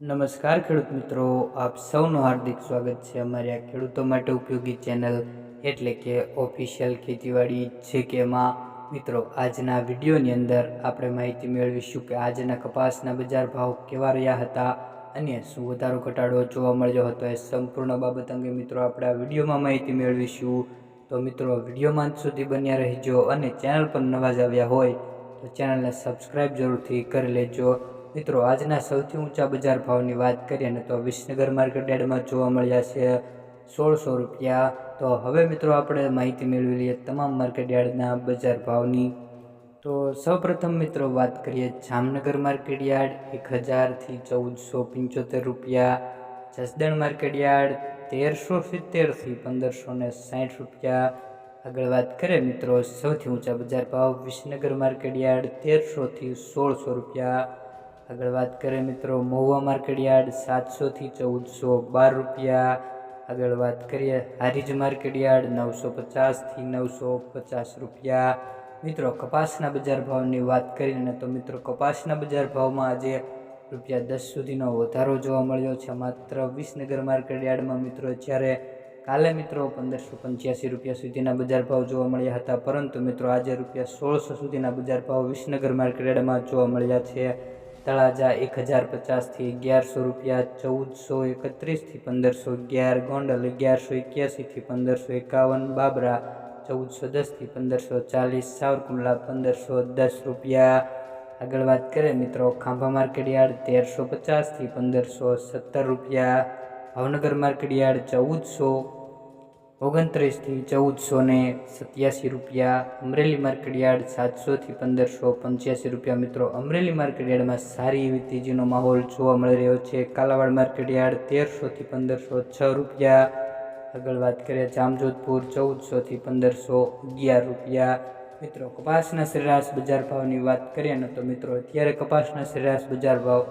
નમસ્કાર ખેડૂત મિત્રો, આપ સૌનું હાર્દિક સ્વાગત છે અમારી આ ખેડૂતો માટે ઉપયોગી ચેનલ એટલે કે ઓફિશિયલ ખેતીવાડી છે કે એમાં. મિત્રો, આજના વિડીયોની અંદર આપણે માહિતી મેળવીશું કે આજના કપાસના બજાર ભાવ કેવા રહ્યા હતા અને શું વધારો ઘટાડો જોવા મળ્યો હતો એ સંપૂર્ણ બાબત અંગે મિત્રો આપણે આ વિડીયોમાં માહિતી મેળવીશું. તો મિત્રો વિડીયોમાં સુધી બન્યા રહેજો અને ચેનલ પર નવા જ આવ્યા હોય તો ચેનલને સબસ્ક્રાઈબ જરૂરથી કરી લેજો. મિત્રો, આજના સૌથી ઊંચા બજાર ભાવની વાત કરીએ ને તો વિસનગર માર્કેટ જોવા મળ્યા છે સોળસો રૂપિયા. તો હવે મિત્રો, આપણે માહિતી મેળવી લઈએ તમામ માર્કેટ યાર્ડના બજાર ભાવની. તો સૌપ્રથમ મિત્રો, વાત કરીએ જામનગર માર્કેટ યાર્ડ, એક હજારથી ચૌદસો પંચોતેર રૂપિયા. જસદણ માર્કેટ યાર્ડ, તેરસો સિત્તેરથી પંદરસો ને સાઠ રૂપિયા. આગળ વાત કરીએ મિત્રો, સૌથી ઊંચા બજાર ભાવ વિસનગર માર્કેટ યાર્ડ, તેરસોથી સોળસો રૂપિયા. આગળ વાત કરીએ મિત્રો, મહુવા માર્કેટયાર્ડ સાતસોથી ચૌદસો બાર રૂપિયા. આગળ વાત કરીએ, હારીજ માર્કેટયાર્ડ નવસો પચાસથી નવસો પચાસ રૂપિયા. મિત્રો, કપાસના બજાર ભાવની વાત કરીને તો મિત્રો, કપાસના બજાર ભાવમાં આજે રૂપિયા દસ સુધીનો વધારો જોવા મળ્યો છે. માત્ર વિસનગર માર્કેટયાર્ડમાં મિત્રો, જ્યારે કાલે મિત્રો પંદરસો પંચ્યાસી રૂપિયા સુધીના બજાર ભાવ જોવા મળ્યા હતા, પરંતુ મિત્રો, આજે રૂપિયા સોળસો સુધીના બજાર ભાવ વિસનગર માર્કેટયાર્ડમાં જોવા મળ્યા છે. તળાજા એક હજાર પચાસથી અગિયારસો રૂપિયા, ચૌદસો એકત્રીસથી પંદરસો અગિયાર, ગોંડલ અગિયારસો એક્યાસીથી પંદરસો એકાવન, બાબરા ચૌદસો દસથી પંદરસો ચાલીસ, સાવરકુંડલા પંદરસો દસ રૂપિયા. આગળ વાત કરીએ મિત્રો, ખાંભા માર્કેટયાર્ડ તેરસો પચાસથી પંદરસો સત્તર રૂપિયા. ભાવનગર માર્કેટ યાર્ડ ચૌદસો ઓગણત્રીસથી ચૌદસો ને સત્યાસી રૂપિયા, અમરેલી માર્કેટયાર્ડ સાતસોથી પંદરસો પંચ્યાસી રૂપિયા. મિત્રો, અમરેલી માર્કેટયાર્ડમાં સારી એવી તેજીનો માહોલ જોવા મળી રહ્યો છે. કાલાવાડ માર્કેટયાર્ડ તેરસોથી પંદરસો છ રૂપિયા. આગળ વાત કરીએ જામજોધપુર, ચૌદસોથી પંદરસો અગિયાર રૂપિયા. મિત્રો, કપાસના સરેરાશ બજાર ભાવની વાત કરીએ ને તો મિત્રો, અત્યારે કપાસના સરેરાશ બજાર ભાવ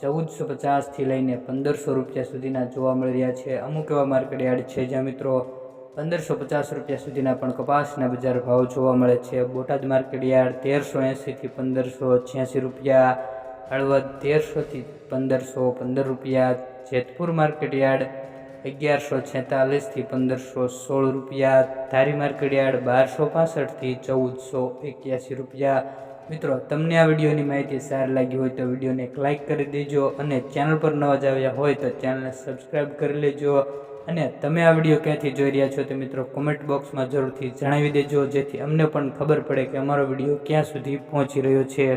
ચૌદસો પચાસથી લઈને પંદરસો રૂપિયા સુધીના જોવા મળી રહ્યા છે. અમુક એવા માર્કેટયાર્ડ છે જ્યાં મિત્રો પંદરસો પચાસ રૂપિયા સુધીના પણ કપાસના બજાર ભાવ જોવા મળે છે. બોટાદ માર્કેટ યાર્ડ તેરસો એંસીથી પંદરસો છ્યાસી રૂપિયા, હળવદ તેરસોથી પંદરસો પંદર રૂપિયા, જેતપુર માર્કેટ યાર્ડ અગિયારસો છેતાલીસથી પંદરસો સોળ રૂપિયા, ધારી માર્કેટ યાર્ડ બારસો પાસઠથી ચૌદસો એક્યાસી રૂપિયા. મિત્રો, તમને આ વિડીયોની માહિતી સારી લાગી હોય તો વિડીયોને એક લાઇક કરી દેજો અને ચેનલ પર નવા જ આવ્યા હોય તો ચેનલને સબસ્ક્રાઈબ કરી લેજો. અને તમે આ વીડિયો ક્યાંથી જોઈ રહ્યા છો તે મિત્રો કોમેન્ટ બોક્સમાં જરૂરથી જણાવી દેજો, જેથી અમને પણ ખબર પડે કે અમારો વીડિયો ક્યાં સુધી પહોંચી રહ્યો છે.